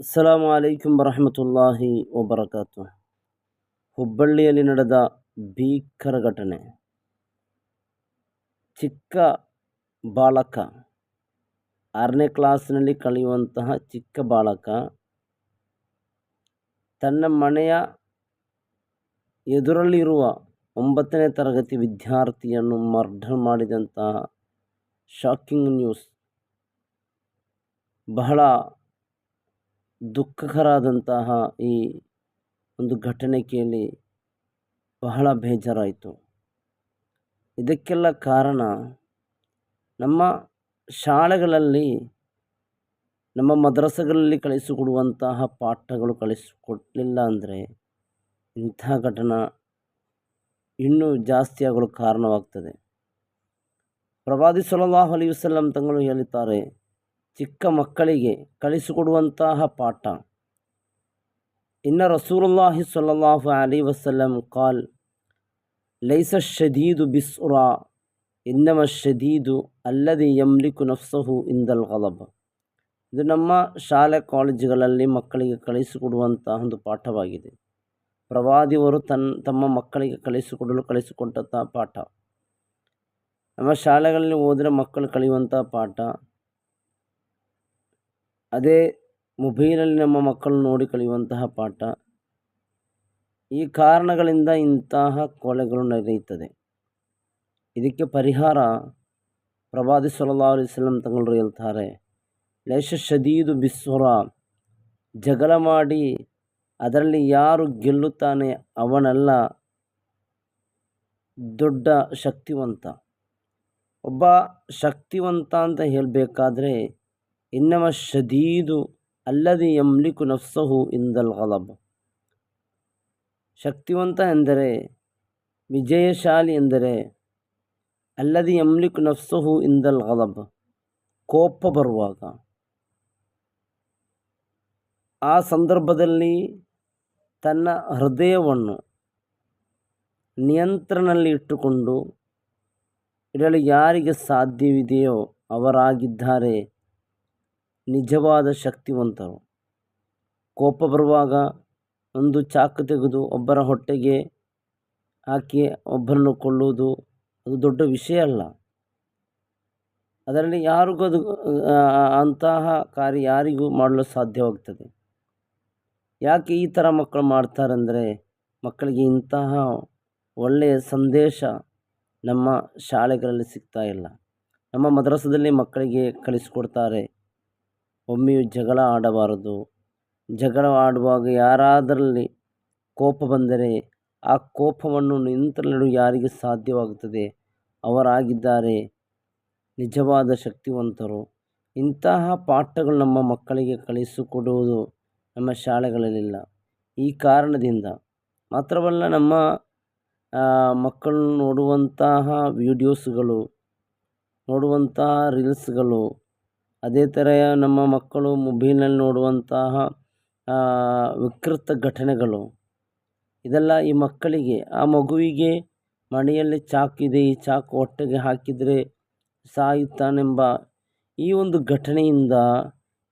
ಅಸ್ಸಲಾಮು ಅಲೈಕುಂ ವರಹಮತುಲ್ಲಾಹಿ ವಬರಕಾತು ಹುಬ್ಬಳ್ಳಿಯಲ್ಲಿ ನಡೆದ ಭೀಕರ ಘಟನೆ. ಚಿಕ್ಕ ಬಾಲಕ. ಆರನೇ ಕ್ಲಾಸ್ನಲ್ಲಿ ಕಲಿಯುವಂತಹ ಚಿಕ್ಕ ಬಾಲಕ. ತನ್ನ ಮನೆಯ ಎದುರಲ್ಲಿರುವ ಒಂಬತ್ತನೇ ತರಗತಿ ವಿದ್ಯಾರ್ಥಿಯನ್ನು ಮರ್ಡರ್ ಮಾಡಿದಂತಹ ಶಾಕಿಂಗ್ ನ್ಯೂಸ್ ಬಹಳ ದುಃಖಕರಾದಂತಹ ಈ ಒಂದು ಘಟನೆ ಕೇಳಿ ಬಹಳ ಬೇಜಾರಾಯಿತು. ಇದಕ್ಕೆಲ್ಲ ಕಾರಣ ನಮ್ಮ ಶಾಲೆಗಳಲ್ಲಿ, ನಮ್ಮ ಮದ್ರಸಗಳಲ್ಲಿ ಕಲಿಸಿಕೊಡುವಂತಹ ಪಾಠಗಳು ಕಲಿಸಿಕೊಡಲಿಲ್ಲ ಅಂದರೆ ಇಂಥ ಘಟನೆ ಇನ್ನೂ ಜಾಸ್ತಿ ಆಗಲು ಕಾರಣವಾಗ್ತದೆ. ಪ್ರವಾದಿ ಸಲಹಾ ಅಲಿ ವಸಲ್ಲಂ ತಂಗಳು ಹೇಳುತ್ತಾರೆ ಚಿಕ್ಕ ಮಕ್ಕಳಿಗೆ ಕಲಿಸಿಕೊಡುವಂತಹ ಪಾಠ. ಇನ್ನ ರಸೂಲುಲ್ಲಾಹಿ ಸಲ್ಲಲ್ಲಾಹು ಅಲಿ ವಸಲ್ಲಂ ಕಾಲ್, ಲೈಸ ಶದೀದು ಬಿಸ್ರಾ, ಇನ್ನಮ ಶದೀದು ಅಲ್ಲದೆ ಯಮ್ಲಿಕು ನಫ್ಸಹು ಇಂದಲ್ ಗಲಬ್ ಇದು ನಮ್ಮ ಶಾಲೆ ಕಾಲೇಜುಗಳಲ್ಲಿ ಮಕ್ಕಳಿಗೆ ಕಲಿಸಿಕೊಡುವಂತಹ ಒಂದು ಪಾಠವಾಗಿದೆ. ಪ್ರವಾದಿಯವರು ತನ್ನ ತಮ್ಮ ಮಕ್ಕಳಿಗೆ ಕಲಿಸಿಕೊಡಲು ಕಲಿಸಿಕೊಟ್ಟಂತಹ ಪಾಠ. ನಮ್ಮ ಶಾಲೆಗಳಲ್ಲಿ ಹೋದರೆ ಮಕ್ಕಳು ಕಲಿಯುವಂತಹ ಪಾಠ ಅದೇ ಮೊಬೈಲಲ್ಲಿ ನಮ್ಮ ಮಕ್ಕಳು ನೋಡಿ ಕಲಿಯುವಂತಹ ಪಾಠ. ಈ ಕಾರಣಗಳಿಂದ ಇಂತಹ ಕೊಲೆಗಳು ನಡೆಯುತ್ತದೆ. ಇದಕ್ಕೆ ಪರಿಹಾರ ಪ್ರವಾದಿ ಸಲ್ಲಾ ಅಲಿಸ್ಲಂ ತಂಗಳು ಹೇಳ್ತಾರೆ ಲೇಷ ಶದೀದು ಬಿಸ್ವರ ಜಗಳ ಮಾಡಿ ಅದರಲ್ಲಿ ಯಾರು ಗೆಲ್ಲುತ್ತಾನೆ ಅವನಲ್ಲ ದೊಡ್ಡ ಶಕ್ತಿವಂತ. ಒಬ್ಬ ಶಕ್ತಿವಂತ ಅಂತ ಹೇಳಬೇಕಾದ್ರೆ ಇನ್ನಮ ಶದೀದು ಅಲ್ಲದಿ ಯಮ್ಲಿಕು ನಫ್ಸಹು ಇಂದಲ್ ಗಲಬ್ ಶಕ್ತಿವಂತ ಎಂದರೆ, ವಿಜಯಶಾಲಿ ಎಂದರೆ, ಅಲ್ಲದಿ ಯಮ್ಲಿಕು ನಫ್ಸಹು ಇಂದಲ್ ಗಲಬ್ ಕೋಪ ಬರುವಾಗ. ಆ ಸಂದರ್ಭದಲ್ಲಿ ತನ್ನ ಹೃದಯವನ್ನು ನಿಯಂತ್ರಣದಲ್ಲಿ ಇಟ್ಟುಕೊಂಡು ಇರಲು ಯಾರಿಗೆ ಸಾಧ್ಯವಿದೆಯೋ ಅವರಾಗಿದ್ದಾರೆ. ನಿಜವಾದ ಶಕ್ತಿವಂತರು. ಕೋಪ ಬರುವಾಗ ಒಂದು ಚಾಕು ತೆಗೆದು ಒಬ್ಬರ ಹೊಟ್ಟೆಗೆ ಹಾಕಿ ಒಬ್ಬರನ್ನು ಕೊಲ್ಲುವುದು ಅದು ದೊಡ್ಡ ವಿಷಯ ಅಲ್ಲ. ಅದರಲ್ಲಿ ಯಾರಿಗೂ ಅದು ಅಂತಹ ಕಾರ್ಯ ಯಾರಿಗೂ ಮಾಡಲು ಸಾಧ್ಯವಾಗ್ತದೆ. ಯಾಕೆ ಈ ಥರ ಮಕ್ಕಳು ಮಾಡ್ತಾರಂದರೆ ಮಕ್ಕಳಿಗೆ ಇಂತಹ ಒಳ್ಳೆಯ ಸಂದೇಶ ನಮ್ಮ ಶಾಲೆಗಳಲ್ಲಿ ಸಿಗ್ತಾ ಇಲ್ಲ. ನಮ್ಮ ಮದ್ರಸದಲ್ಲಿ ಮಕ್ಕಳಿಗೆ ಕಲಿಸಿಕೊಡ್ತಾರೆ. ಒಮ್ಮೆಯೂ ಜಗಳ ಆಡಬಾರದು. ಜಗಳ ಆಡುವಾಗ ಯಾರಾದರಲ್ಲಿ ಕೋಪ ಬಂದರೆ ಆ ಕೋಪವನ್ನು ನಿಂತಲಿಡಲು ಯಾರಿಗೆ ಸಾಧ್ಯವಾಗುತ್ತದೆ? ಅವರಾಗಿದ್ದಾರೆ ನಿಜವಾದ ಶಕ್ತಿವಂತರು. ಇಂತಹ ಪಾಠಗಳು ನಮ್ಮ ಮಕ್ಕಳಿಗೆ ಕಲಿಸಿಕೊಡುವುದು ನಮ್ಮ ಶಾಲೆಗಳಲ್ಲಿಲ್ಲ. ಈ ಕಾರಣದಿಂದ ಮಾತ್ರವಲ್ಲ ನಮ್ಮ ಮಕ್ಕಳು ನೋಡುವಂತಹ ವೀಡಿಯೋಸ್ಗಳು ನೋಡುವಂತಹ ರೀಲ್ಸ್ಗಳು ಅದೇ ಥರ ನಮ್ಮ ಮಕ್ಕಳು ಮೊಬೈಲ್ನಲ್ಲಿ ನೋಡುವಂತಹ ವಿಕೃತ ಘಟನೆಗಳು. ಇದೆಲ್ಲ ಈ ಮಕ್ಕಳಿಗೆ, ಆ ಮಗುವಿಗೆ ಮನೆಯಲ್ಲಿ ಚಾಕಿದೆ ಈ ಚಾಕು ಹೊಟ್ಟೆಗೆ ಹಾಕಿದರೆ ಸಾಯುತ್ತಾನೆಂಬ ಈ ಒಂದು ಘಟನೆಯಿಂದ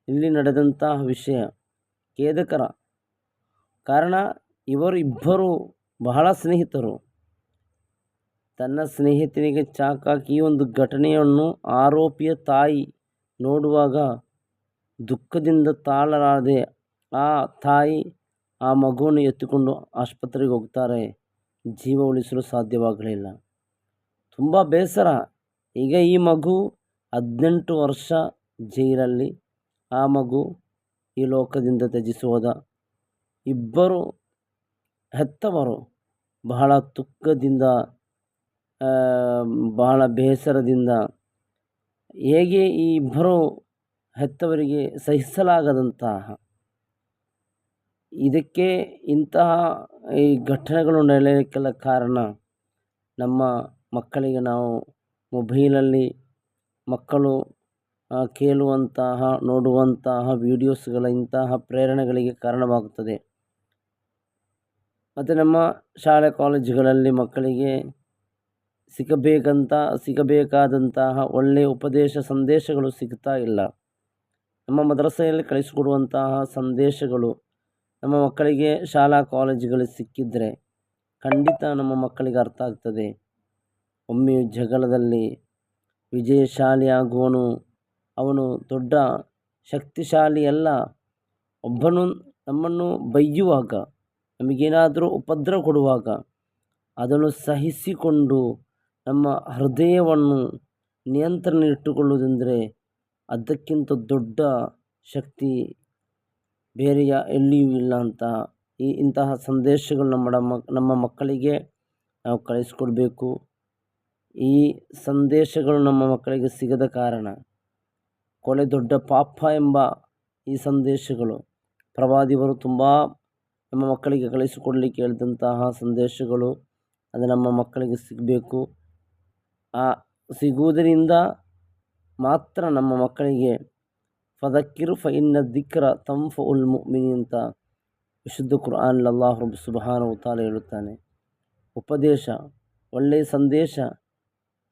ಇಲ್ಲಿ ನಡೆದಂತಹ ವಿಷಯ ಖೇದಕರ. ಕಾರಣ, ಇವರು ಇಬ್ಬರು ಬಹಳ ಸ್ನೇಹಿತರು. ತನ್ನ ಸ್ನೇಹಿತನಿಗೆ ಚಾಕಾಕಿ ಈ ಒಂದು ಘಟನೆಯನ್ನು ಆರೋಪಿಯ ತಾಯಿ ನೋಡುವಾಗ ದುಃಖದಿಂದ ತಾಳಲಾರದೆ ಆ ತಾಯಿ ಆ ಮಗುವನ್ನು ಎತ್ತಿಕೊಂಡು ಆಸ್ಪತ್ರೆಗೆ ಹೋಗ್ತಾರೆ. ಜೀವ ಉಳಿಸಲು ಸಾಧ್ಯವಾಗಲಿಲ್ಲ. ತುಂಬ ಬೇಸರ. ಈಗ ಈ ಮಗು ಹದಿನೆಂಟು ವರ್ಷ ಜೈಲಲ್ಲಿ. ಆ ಮಗು ಈ ಲೋಕದಿಂದ ತ್ಯಜಿಸೋದ ಇಬ್ಬರು ಹೆತ್ತವರು. ಬಹಳ ದುಃಖದಿಂದ ಬಹಳ ಬೇಸರದಿಂದ ಹೇಗೆ ಈ ಇಬ್ಬರು ಹೆತ್ತವರಿಗೆ ಸಹಿಸಲಾಗದಂತಹ ಇದಕ್ಕೆ ಇಂತಹ ಈ ಘಟನೆಗಳು ನಡೆಯಲಿಕ್ಕೆಲ್ಲ ಕಾರಣ ನಮ್ಮ ಮಕ್ಕಳಿಗೆ ನಾವು ಮೊಬೈಲಲ್ಲಿ ಮಕ್ಕಳು ಕೇಳುವಂತಹ, ನೋಡುವಂತಹ ವೀಡಿಯೋಸ್ಗಳ ಇಂತಹ ಪ್ರೇರಣೆಗಳಿಗೆ ಕಾರಣವಾಗುತ್ತದೆ. ಮತ್ತು ನಮ್ಮ ಶಾಲೆ, ಕಾಲೇಜುಗಳಲ್ಲಿ ಮಕ್ಕಳಿಗೆ ಸಿಗಬೇಕಂತ, ಸಿಗಬೇಕಾದಂತಹ ಒಳ್ಳೆಯ ಉಪದೇಶ ಸಂದೇಶಗಳು ಸಿಗ್ತಾ ಇಲ್ಲ. ನಮ್ಮ ಮದ್ರಸೆಯಲ್ಲಿ ಕಳಿಸಿಕೊಡುವಂತಹ ಸಂದೇಶಗಳು ನಮ್ಮ ಮಕ್ಕಳಿಗೆ ಶಾಲಾ ಕಾಲೇಜುಗಳು ಸಿಕ್ಕಿದರೆ ಖಂಡಿತ ನಮ್ಮ ಮಕ್ಕಳಿಗೆ ಅರ್ಥ ಆಗ್ತದೆ. ಒಮ್ಮೆ ಜಗಳದಲ್ಲಿ ವಿಜಯಶಾಲಿ ಆಗುವನು ಅವನು ದೊಡ್ಡ ಶಕ್ತಿಶಾಲಿ ಅಲ್ಲ. ಒಬ್ಬನು ನಮ್ಮನ್ನು ಬೈಯುವಾಗ, ನಮಗೇನಾದರೂ ಉಪದ್ರ ಕೊಡುವಾಗ ಅದನ್ನು ಸಹಿಸಿಕೊಂಡು ನಮ್ಮ ಹೃದಯವನ್ನು ನಿಯಂತ್ರಣ ಇಟ್ಟುಕೊಳ್ಳುವುದೆಂದರೆ ಅದಕ್ಕಿಂತ ದೊಡ್ಡ ಶಕ್ತಿ ಬೇರೆಯ ಎಲ್ಲಿಯೂ ಇಲ್ಲ ಅಂತ ಈ ಇಂತಹ ಸಂದೇಶಗಳು ನಮ್ಮ ನಮ್ಮ ಮಕ್ಕಳಿಗೆ ನಾವು ಕಳಿಸ್ಕೊಡ್ಬೇಕು. ಈ ಸಂದೇಶಗಳು ನಮ್ಮ ಮಕ್ಕಳಿಗೆ ಸಿಗದ ಕಾರಣ ಕೊಲೆ ದೊಡ್ಡ ಪಾಪ ಎಂಬ ಈ ಸಂದೇಶಗಳು ಪ್ರವಾದಿವರು ತುಂಬ ನಮ್ಮ ಮಕ್ಕಳಿಗೆ ಕಳಿಸಿಕೊಡಲಿಕ್ಕೆ ಹೇಳಿದಂತಹ ಸಂದೇಶಗಳು ಅದು ನಮ್ಮ ಮಕ್ಕಳಿಗೆ ಸಿಗಬೇಕು. ಸಿಗುವುದರಿಂದ ಮಾತ್ರ ನಮ್ಮ ಮಕ್ಕಳಿಗೆ ಫದಕ್ಕಿರು ಫೈನ್ನ ದಿಕ್ರ ತಂಫ ಉಲ್ ಮುಮಿನಿ ಅಂತ ವಿಶುದ್ಧ ಕುರ್ಆನ್ ಅಲ್ಲಾಹ್ ಸುಬಹಾನ ಉತಾಲ ಹೇಳುತ್ತಾನೆ. ಉಪದೇಶ, ಒಳ್ಳೆಯ ಸಂದೇಶ,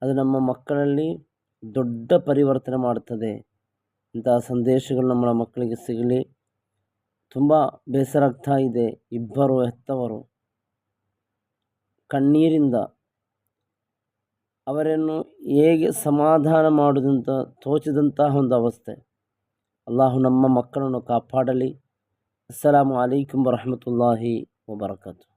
ಅದು ನಮ್ಮ ಮಕ್ಕಳಲ್ಲಿ ದೊಡ್ಡ ಪರಿವರ್ತನೆ ಮಾಡುತ್ತದೆ. ಇಂತಹ ಸಂದೇಶಗಳು ನಮ್ಮ ಮಕ್ಕಳಿಗೆ ಸಿಗಲಿ. ತುಂಬ ಬೇಸರ ಆಗ್ತಾ ಇದೆ. ಇಬ್ಬರು ಹೆತ್ತವರು. ಕಣ್ಣೀರಿಂದ ಅವರನ್ನು ಹೇಗೆ ಸಮಾಧಾನ ಮಾಡುವುದಂತ ತೋಚದಂತಹ ಒಂದು ಅವಸ್ಥೆ. ಅಲ್ಲಾಹು ನಮ್ಮ ಮಕ್ಕಳನ್ನು ಕಾಪಾಡಲಿ. ಅಸ್ಸಲಾಮು ಅಲೈಕುಂ ವರಹಮತುಲ್ಲಾಹಿ ವಬರಕಾತು.